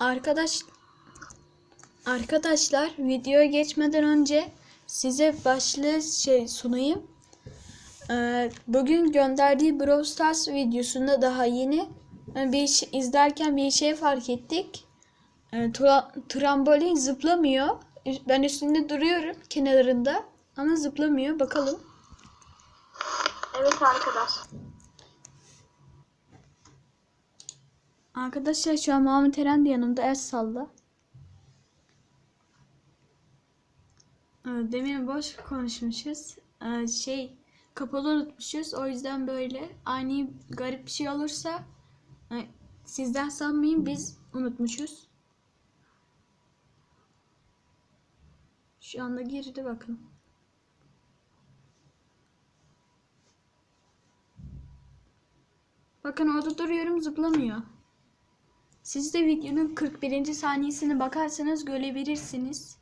Arkadaş Arkadaşlar videoya geçmeden önce size başlığı şey sunayım. Ee, bugün gönderdiği Brawl Stars videosunda daha yeni e, bir şey, izlerken bir şey fark ettik. Ee, tra- trambolin zıplamıyor. Ben üstünde duruyorum kenarında ama zıplamıyor. Bakalım. Evet arkadaş. Arkadaşlar şu an Muhammed Eren de yanımda el salla. Ee, Demin boş konuşmuşuz. Ee, Şey kapalı unutmuşuz. O yüzden böyle ani garip bir şey olursa e, sizden sanmayın biz unutmuşuz. Şu anda girdi bakın. Bakın orada duruyorum zıplamıyor. Siz de videonun 41. saniyesine bakarsanız görebilirsiniz.